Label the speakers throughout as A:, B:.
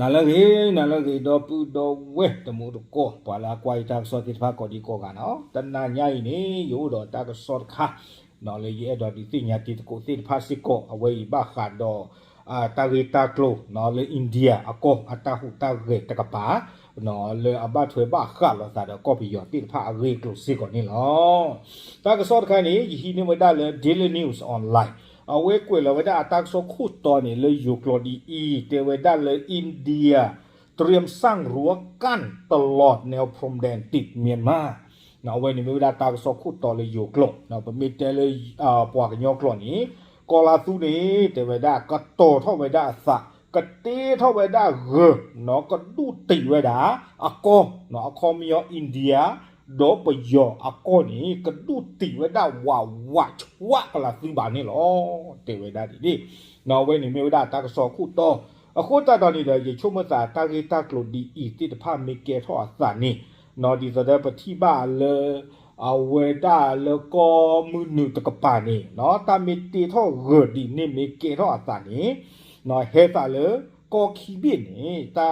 A: နာလကေနာလကေတော့ပူတော့ဝဲတမှုတော့ကောပါလာကွာတာစောတိဖာကောဒီကောကနော်တနာညိုင်းနေရိုးတော့တာကစောခါနော်လေရဲ့တော့ဒီတင်ညာတိကိုတိဖာစီကောအဝေးဘာခါတော့အာတာဂီတာကလိုနော်လေအိန္ဒိယအကောအတာဟုတာဂေတကပါနော်လေအဘထွေဘာခါလောတာတော့ကောပီယောတိဖာအဂေကလိုစီကောနေလောတာကစောခါနေယဟိနေမဒါလေ daily news online အ ဝဲကွေလဝဒအတက်ဆိုခုတော်နေလေယူကလိုဒီအီတေဝဒလေအိန္ဒိယเตรียมสร้างรั้วกั้นตลอดแนวพรมแดนติดเมียนมาเนาะเว้ยนี่มีเวลาตากสอขุดต่อเลยอยู่กลงเนาะปมิเตเลยอ่าปวกยอกลอนี้กอลาซูนี่เตเวดาก็โตเท่าเวดาสะกะเตเท่าเวดาเกเนาะก็ดูติเวดาอะกอเนาะอะคอมิยออินเดีย ဒေါ်ပယောအကောနီကဒုတိဝဒဝဝချဝကလာသီဘာနေလောတေဝဒဒီဒီနော်ဝဲနေမြေဝဒတာကစောခုတော့အခုတတော်နေတယ်ရေချုံမတာတာဂေတာကလိုဒီအီတိတဖာမေကေထောအသနီနော်ဒီစတဲ့ပတိပါလေအဝေဒါလေကောမှုနုတကပါနေနော်တာမီတီထောဂဒီနေမေကေထောအသနီနော်ဟဲတာလေကောခီဘင်းနေတာ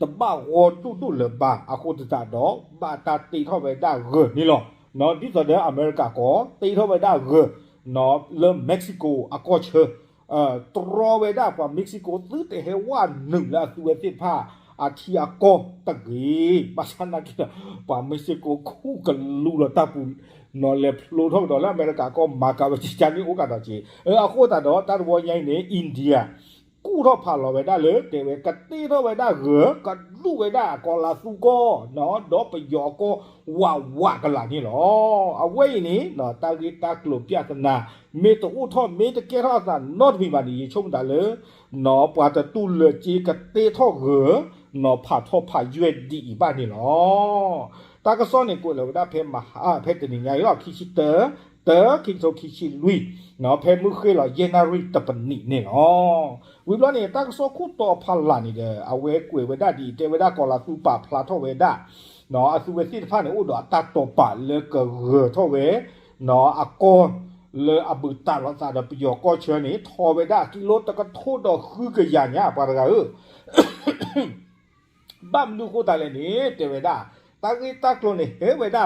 A: ตบ้าโอตู้ตู้เลยบ้าอากูจะจัดดอกบ้าตาตีเข้าไปได้เงอนี่หรอเนอะที่ตอนเดียอเมริกาก็ตีเข้าไปได้เงอเนอะเริ่มเม็กซิโกอาก็เชอเอ่อตรอเวด้ากว่าเม็กซิโกซื้อแต่เฮว่าหนึ่งแล้วตัวเส้นผ้าอาทิอาโกตะกี้ภาษาหนากินะป่าเม็กซิโกคู่กันลู่ละตาปูนนอนเล็บลู่ท่องดอลลาร์อเมริกาก็มากาบจิจานี่โอกาสาจีเอออาโคตาดอตารวงใหญ่เนอินเดีย กู้ทอผ่านเราไปได้เลยเดวกัดตี้ทอไปได้เหรอกัดลูกไปได้กอลาซูก็เนาะดอไปยอก็ว่าว่ากันล่ะนี่หรอเอาไว้นี่เนาะตากีตากลุ่มพิจารณาเมตอุทอเมตเกทอสันนอดพิมาดีชมได้เลยเนาะปาจะตู้เลือจีกัดตี้ทอเหรอเนาะผ่าทอผ่าเยืดดีบ้านนี่หรอตากระซ้อนเนี่ยกูเลยว่าเพมมาเพชรนี่ไงหรอคิชิเตอร์เตอร์คิโซคิชิลุยเนาะเพมมือเคยหรอเยนาริตะปนิเนี่ยเนาะ ဝိဘလနေတက်ဆောခုတော်ဖလာနေတဲ့အဝဲကွေဝဒဒီတေဝဒကောလာစုပါဖလာထောဝဲဒနော်အစုဝစီဖာနေဥဒတတ်တော်ပါလေကရထောဝဲနော်အကောလေအဘူတာလသာဒပယောကောချေနေထောဝဲဒကီလိုတကထိုးတော်ခືကရညာပါရကဘမ်လူကိုတလည်းနေတေဝဒတာဂီတာကလိုနေဟေဝဒသာ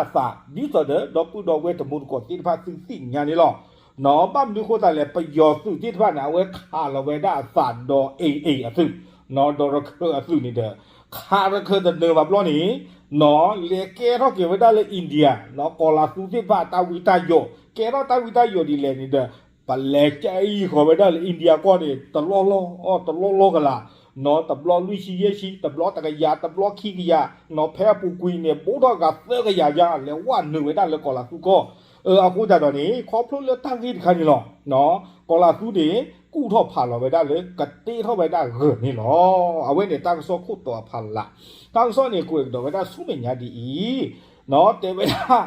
A: ဒီတော်တော်ပုတော်ဝဲတမှုကိုတိဖာစီစီညာနေလော နော်ပမ်လူခိုတာလေပယောစုတိဖာနာဝဲခါလဝဲဒါစာဒေါအေအေအစုနော်ဒေါရခအစုနေတဲ့ခါရခတဲ့နေဘာဘလောနီနော်လေကေရောကေဝဲဒါလေအိန္ဒိယနော်ကောလာစုတိဖာတာဝီတာယောကေရောတာဝီတာယောဒီလေနေတဲ့ပလဲချာဤခေါ်ဝဲဒါလေအိန္ဒိယကောနေတလောလောအော်တလောလောကလာနော်တဘလလူရှိရရှိတဘလတကရတဘလခိကရနော်ဖဲပူကွီနေပိုးတော့ကသကရရလေဝနွေတာလေကောလာခုကော เออအခုကြတော့နေခေါပလို့လေတန်ကြီးခါနေလောနော်ကောလာခုဒီကုထော့ဖာလောပဲဒါလေကတိထော့ပဲဒါဂနေလောအဝဲနေတန်ဆောခုတော့ဖာလာတန်ဆောနေကိုတော့ပဲဒါဆုမညာဒီဤနော်တေပဲဒါ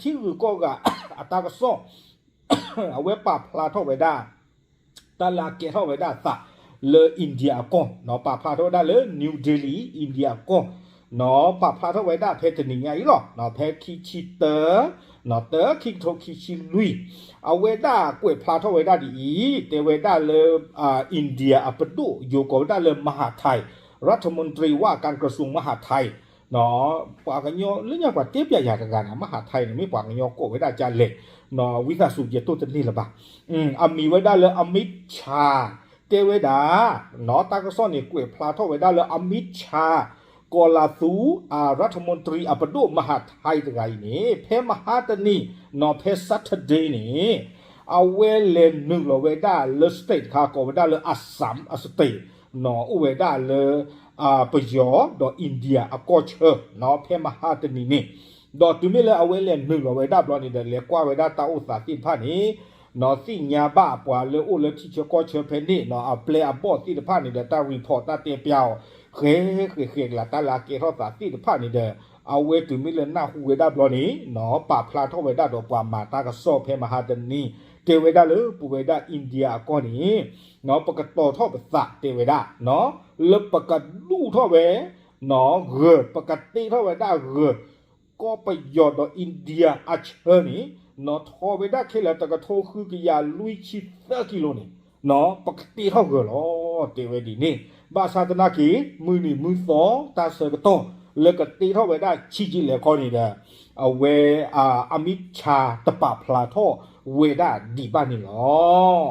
A: ချီကူကောကအတာကဆောအဝဲပါဖလာထော့ပဲဒါတလာကေထော့ပဲဒါသာle India kon no pa pha tho da le New Delhi India kon no pa pha tho wai da phe tni nya yi lo no phe khi chi te no te khi tho khi chi lui a we da kwe pha tho wai da di te we da le uh, India apadu yo ko da le Maha Thai รัฐมนตรีว่าการกระทรวงมหาไทยเนาะปากกันยอหรือยังกว่าเตียบใหญ่ๆกันกันมหาไทยเนี่ยไม่ปากกันยอโกไว้ได้จานเล็กเนาะวิสาสุเยตุจะนี่ละบะอืมอามีไว้ได้เลยอมิชาเตเวดาเนาะตากระซ่อนนี่กวยพลาทอไว้ได้เลยอมิชา ကောလာသူအာရထမွန်တရီအပဒုမဟာထိုင်တဂိုင်းနေဖဲမဟာတနီနော်ဖဲဆတ်တဒေးနေအဝဲလေနုလောဝဲဒါလစတိတ်ခါကောဝဲဒါလအဆမ်အစတိတ်နော်ဥဝဲဒါလအာပယောဒေါ်အိန္ဒိယအကောချေနော်ဖဲမဟာတနီနေဒေါ်တူမီလအဝဲလေနုလောဝဲဒါဘလော်နေတယ်လေကွာဝဲဒါတာဥစာတိဖာနေ ออินเดียอากอเชเนาะเพมหาตนีนี่ดอตุมิเลเอาเวเลนนึงเราเวดาบลอนี่เดเลกว่าเวดาตาอุสาติพานี่ နော်စီညာဘပွာလေအိုလေချီချကောချဖဲနေနော်အပလေအဘောတိတဖာနေတဲ့တာရီပေါ်တာတင်ပြောင်းခဲခဲခဲလာတလာကေရောတာတိတဖာနေတဲ့အဝဲတူမီလနာဟူဝေဒဘလောနီနော်ပဖလာထောဝေဒတော့ပွာမာတာကစောဖဲမဟာတနီတေဝေဒလေပူဝေဒအိန္ဒိယအကောနီနော်ပကတော်ထောပသတေဝေဒနော်လပကလူထောဝေနော်ဂပကတိထောဝေဒဂก็ไปยอดอินเดียอาเชนี่ နော်ထောဝေဒခေလတကထိုခုကရလူချီ30ကီလိုနေနော်ပကတိဟောက်ကောတေဝေဒီနေဘာသာတနာကီမူနီမူသောတာဆကတောလကတိထောဝေဒချီကြီးလေခေါ်နေတဲ့အဝဲအာအမိချာတပဖလာထောဝေဒဒီပါနေလော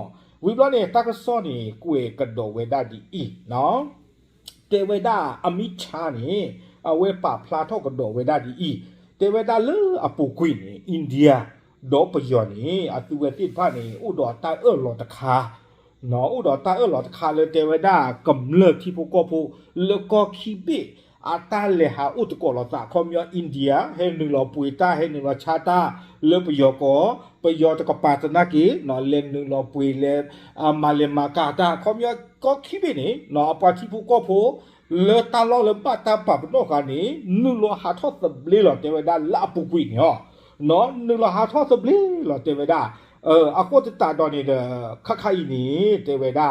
A: ဝိဘလနေတကစောနေကွေကတော်ဝေဒဒီဤနော်တေဝေဒအမိချာနေအဝဲပဖလာထောကတော်ဝေဒဒီဤတေဝေဒလအပူကွေနေအိန္ဒိယ ဒေါ်ပယောနေအတူဝဲတိဖာနေဥတော်တိုင်အော်လောတခါနော်ဥတော်တာအလောတခါလေတေဝဒကမ္လခိပကိုပိုလကောခိပိအတာလေဟာဥတကောလတာခေါမြောအိန္ဒိယဟဲနူလောပွေတာဟဲနူလောချာတာလေပယောကောပယောတကပါတနာကိနော်လေနူလောပွေလေအမလေမကာတာခေါမြောကောခိပိနေနော်အပါတိပကိုပိုလေတာလောလေပတ်တာပပတော့ခါနေနူလောဟာထော့သဘလီလောတေဝဒလာပုကွိညော နော်နူလောဟာထော့သဘလီလောတေဝဒ เอออะโคตตาดอนนี่เดခက်ခိုင်နေတေဝဒ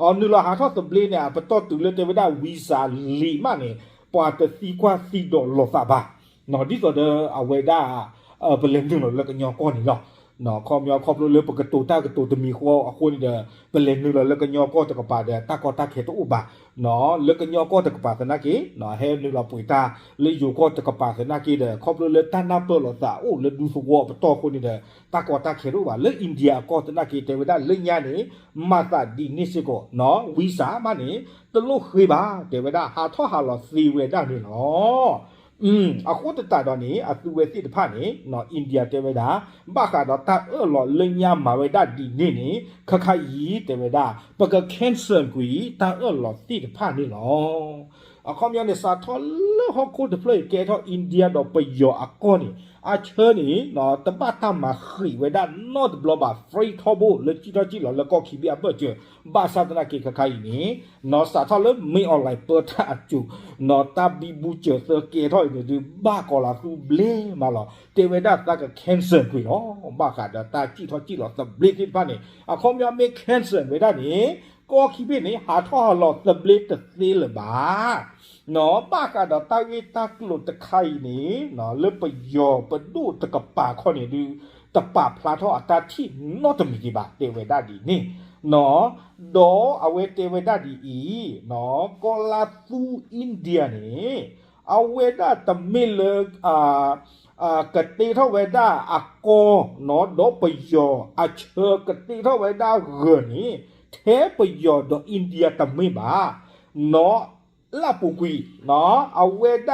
A: အော်နူလာဟာထော့တဘလင်းเนี่ยပတော့တူလေတေဝဒဝီဇာလီမနေပွာတစီကွာစီဒိုလောစာဘာနော်ဒီဆိုတဲ့အဝေဒအဘလင်းတူလောကညောကောနေလော နော်ခေါမြောခေါပလိုလေပကတူတာကတူတမီခေါအခုနေတယ်ဘလင်းနူလောကညောကောတကပါတဲ့တကောတခေတူဘာနော်လကညောကောတကပါတနာကေနော်ဟဲနူလာပွေတာလေယူကောတကပါတနာကေတဲ့ခေါပလိုလေတနာပလောတာအိုလေဒူဆိုဝပတော့ခုနေတဲ့တကောတခေတူဘာလေအိန္ဒိယကောတနာကေတေဝဒလေညာနေမတာဒီနိစကောနော်ဝီစာမနေတလို့ခေပါတေဝဒဟာထောဟာလောစီဝေဒနေနော် อืมအခုတတတော့နေအသူဝဲစစ်တဖတ်နေနော်အိန္ဒိယတေဝဒဘာကတော့တအော်လောလညာမာဝေဒဒီနေနေခခယီတေဝဒပကကန်ဆန်ကွီတအော်လောစစ်တဖတ်နေလော အခုမြောနေစာထောလဟခုတဖလေကေထောအိန္ဒိယတော့ပယောအကောနေအချေနေနော်တပတ်တမခိဝေဒ not global free tobo လက်ချီတော့ကြည့်လောလကောခိပြအပကျဘာသာတနာကေခခိုင်နေနော်စာထောလမေအွန်လိုင်းပတ်အကျူနော်တဘီဘူးချေစကေထောနေဒီဘာကောလာသူဘလေမလောတေဝေဒတက cancer ခွေနော်ဘာခါဒတာကြည့်ထောကြည့်လောသဘလေတိပါနေအခုမြောမေ cancer ဝေဒနေ ကောခိပြနေဟာထောလောသဘလေတသေးလပါနော်ပါကတော့တာဝေတာကလုတခိုင်နေနော်လပယောပဒုတကပါခေါနေဒီတပပလာထောအတာတိနောတမီဒီပါတေဝေဒဒီနေနော်ဒေါ်အဝေတေဝေဒဒီဤနော်ကောလာသူအိန္ဒိယနေအဝေဒတမီလအာအာကတိထောဝေဒအကောနော်ဒေါ်ပယောအချေကတိထောဝေဒဂနီ သေးပယောဒေါ်အိန္ဒိယတမေပါနော်လာပုကွီနော်အဝေဒ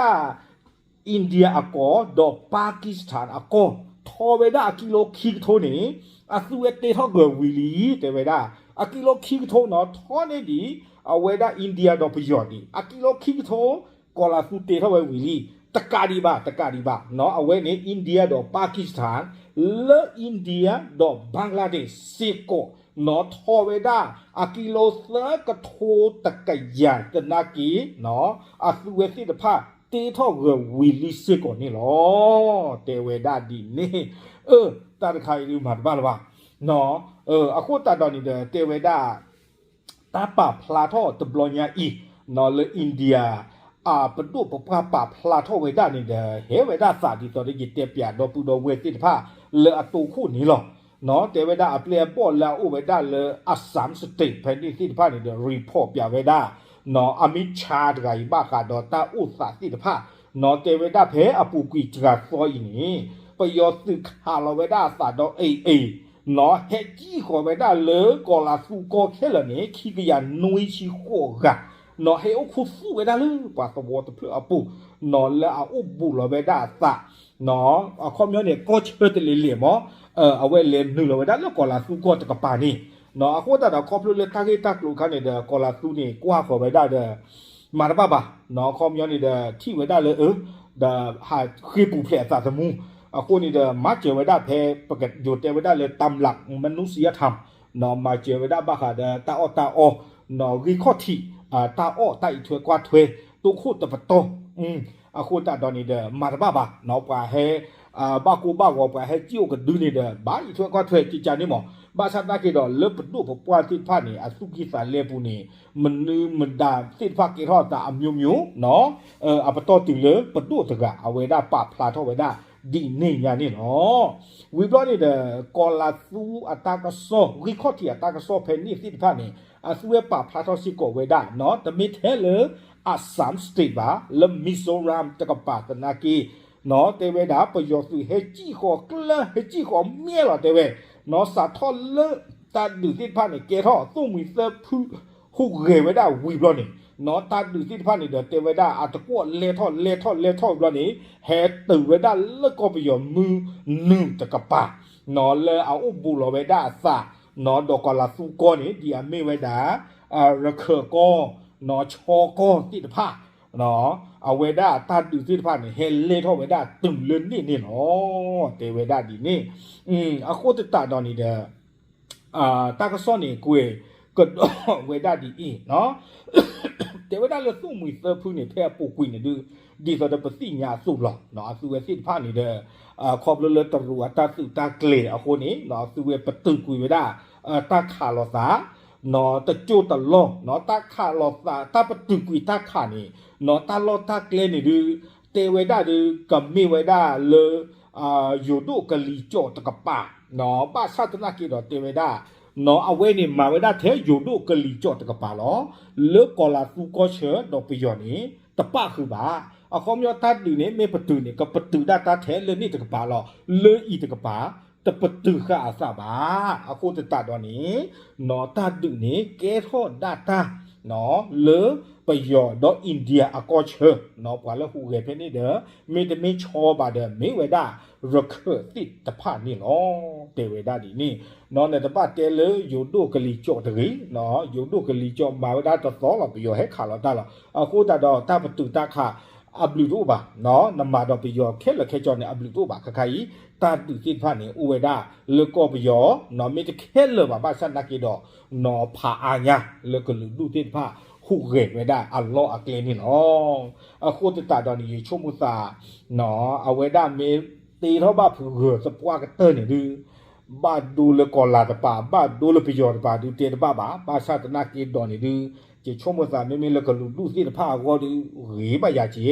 A: အိန္ဒိယအကောဒေါ်ပါကစ္စတန်အကောထောဝေဒအကီလိုခိထိုနေအသုဝေတေထောဂဝီလီတေဝေဒအကီလိုခိထိုနော်ထောနေဒီအဝေဒအိန္ဒိယဒေါ်ပယောဒီအကီလိုခိထိုကောလာသုတေထောဝေဝီလီတကာဒီပါတကာဒီပါနော်အဝဲနေအိန္ဒိယတော့ပါကစ္စတန်လေအိန္ဒိယတော့ဘင်္ဂလားဒေ့ရှ်စီကို နော်ထော်ဝေဒအကီလိုသကထိုတကယတနာကီနော်အသုဝေစီတဖတေထောကဝီလီစစ်ကိုနေလောတေဝေဒဒီနေเออตาခိုင်လူမှာတပါလားပါနော်เออအခုတတော်နေတဲ့တေဝေဒตาปะพลาทอตบลอญาอีနော်လေအိန္ဒိယ အာပတုပပပဖလာထောဝေဒနေတဲ့ဟဲဝေဒစာဒီတော်ရည်တက်ပြတော့ပူတော်ဝေတိတဖလေအတူခုနီလော နော်တေဝေဒအပလေပေါ်လာဥဝေဒလေအစမ်စတိဖန်ဒီတိတဖနေတဲ့ report ပြဝေဒနော်အမိချာတကကြီးဘာကတော့တာဥစာတိတဖနော်တေဝေဒဖဲအပူကွီတကစောဤနီပယောစုခါလဝေဒစာတော့အေးအေးနော်ဟဲကြီးခေါ်ဝေဒလေကောလာစုကောခဲလနေခိကရနွေးချီခေါ်က no he o khu fu we da lu pa so wo to plu apu no la a o bu lo we da sa no a kho myo ne ko che te le le mo eh a we le nu lo we da lo ko la su ko ta ka pa ni no a ko ta da ko plu le ta ge ta lu ka ne da ko la su ni kwa ko we da de ma da ba ba no kho myo ne da thi we da le e da ha khi pu phe sa sa mu အခုနေတဲ့မကျေဝဒဖဲပကယိုတေဝဒလေတမ်လက်မနုစီယသမ်နော်မကျေဝဒဘခဒတာအောတာအောနော်ရီခော့တီအာတာအောတိုင်ထွေကွာထွေတုခုတပတောอืมအခုတာတော်နေတဲ့မာရဘဘာနော်ပွာဟဲ အာဘကူဘကောပွာဟဲကြည့်ကဒူနေတဲ့ဘာဤထွေကွာထွေကြည်ကြနေမောဘာသာတကေတော့လပဒုပပွာတိဖာနေအစုကိစာလေပူနေမနုမဒါတိဖာကေရောတာအမျိုးမျိုးနော်အဲအပတော်တူလေပဒုတကအဝေဒပဖလာထောဝေဒဒီနေညာနေနော်ဝီဘလော့နေတဲ့ကောလာသူအတာကဆောရီခော့တီအတာကဆောဖဲနေတိဖာနေအစဝဲပါဖလာတော့စီကိုဝဲဒါနော်တမစ်ထဲလေအဆမ်စတေပါလမီဇိုရမ်တကပါတနာကီ နော်တေဝဲဒါပယောစုဟေကြည့်ခေါ်ကလဟေကြည့်ခေါ်မြဲတော့တေဝဲနော်စာထောလတာဒူစစ်ဖာနေကေထောသူမီသဖူဟုတ်ရေဝဲဒါဝီဘလောနေနော်တာဒူစစ်ဖာနေတေဝဲဒါအတကောလေထောလေထောလေထောဘလောနေဟဲတေဝဲဒါလကောပယောမူနူတကပါနော်လေအုပ်ဘူလောဝဲဒါစာနော်ဒကလာစုကောနေဒီအမေဝဲဒါအရခကောနော်ချောကောတိတဖာ နော်အဝဲတာတတ်တူတိတဖာနေဟဲလေထောဝဲတာတုံလနေနေနော်တေဝဲတာဒီနေอืมအခုတတတော်နေတဲ့အာတကစောနေကိုကတော့ဝဲတာဒီအင်းနော်တေဝဲတာလို့သူ့မူသဖူးနေဖဲပိုကွင်းနေဒီဒီဆိုတော့ပစီညာစုလောနော်အစုဝဲစစ်ဖာနေတဲ့အာခေါပလလတရူအတစုတကလေအခုနေနော်သူဝဲပတုကွေဝဲတာ เอ่อตาขาลอสาเนาะตะโจตะลอเนาะตาขาลอสาตาปตุกุยตาขานี่เนาะตาลอตาเกลนี่ดู နော်တကြိုတလောနော်တခါလောတာတပတုကွီတခါနေနော်တလောတကလဲနေဒီတေဝဒဒီကမိဝဒလေအာယုဒုကလီကြောတကပါနော်ပါသတနာကိတော့တေဝဒနော်အဝဲနေမာဝဒထဲယုဒုကလီကြောတကပါလောလေကောလာစုကောချေတော့ပြယောနေတပခုပါအခေါမျောတတ်ဒီနေမေပတူနေကပတူဒတာထဲလေနေတကပါလောလေဤတကပါ တပတုခအစပါအခုတတတော်နေနော်တတုနေကဲထောဒတာနော်လေပယောဒေါ်အိန္ဒိယအကောချေနော်ပါလဟူရဲ့ဖနေဒမေတမေချောပါဒမေဝဒရခတိတဖာနေလောတေဝဒဒီနေနော်နဲ့တပတ်တဲလေယုဒုကလီကြော့တကြီးနော်ယုဒုကလီကြော့မာဝဒတသောလပယောဟဲခါလတလအခုတတော်တပတုတခ ablu tu ba no nama do pi yo khe la khe cho ne ablu tu ba kha khai ta tu ki pha ni u we da le ko pi yo no me te khe le ba ba san na ki do no pha a nya le ko lu du tin pha hu ge we da a lo a kle ni no a khu te ta do ni chu mu sa no a we da me ti tho ba phu ge sa pwa ka te ni du ဘာဒူလကောလာတပါဘာဒူလပီယောတပါဒူတေတပါဘာဘာသတနာကေဒေါ်နေဒူ ဟုရေဝေဒအလောအကလင်းနော်အခုတတတော်နေချုံမူစာနော်အဝေဒမေตีเท่าบ้าผือสปวากเตอร์เนี่ยดูบ้าดูle กอลาตะปาบ้าดูle ปยอตะปาดูเตตะปาบาบ้าชาตนากีดอนเนี่ยดูจะชมว่าไม่มีle กลุดูสิตะพาก็ดูเหบายาจี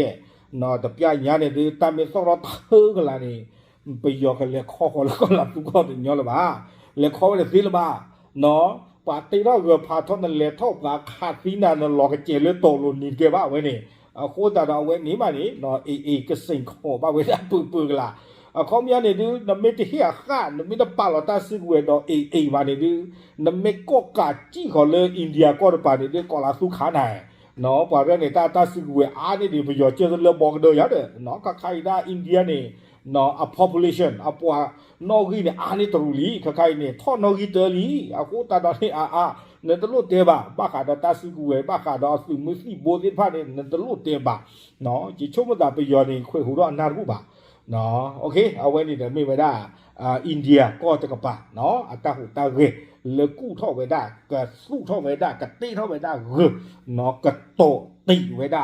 A: နော်တပြညာနေဒီတမေစောတော့thưကလာနေပယောကလေခေါ်ခေါ်လကလာသူကောညောလပါလေခေါ်လေစီလပါနော်ပါတိတော့ရဖာထောနလေထောပါခါသီနာနလောကကျေလေတော်လို့နေကြပါဝဲနေအခုတတော်ဝဲနေပါနေနော်အေးအေးကစိန်ခေါ်ပါဝဲပူပူကလာအ ခုမြနေဒီနမေတဟိခါနမေတပါလတာစီဝဲတော့အေးအေးပါနေဒီနမေကောကကြည့်ခေါ်လေအိန္ဒိယကောပါနေဒီကောလာစုခါနိုင်နော်ပါရနေတာတာစီကွေအားနေဒီပြောကျေလဘောကဒရတယ်နော်ကခိုင်ဒါအိန္ဒိယနေနော် a population အပွားနော်ဂီနေအားနေတူလီခခိုင်နေထောနော်ဂီတလီအခုတာတော့နေအာအာနေတလို့တေပါဘာခါတော့တာစီကွေဘာခါတော့စုမစီဘိုဒီဖာနေနေတလို့တေပါနော်ဒီချုံမတာပြောနေခွေဟူတော့အနာကူပါ နော်โอเคအဝဲနေတယ်မိဝဒါအာအိန္ဒိယကောတကပါနော်အတဟုတာရေလေကူထောဝေဒကစုထောဝေဒကတိထောဝေဒရနော်ကတောတိဝေဒ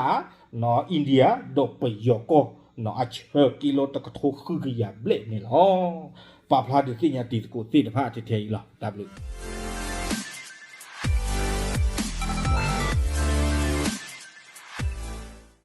A: နော်အိန္ဒိယဒပယောကောနော်အချေကီလိုတကထိုခုကရဘလက်နေလောပပလာဒီစညာတီကိုတိတဖာတထေးလာ W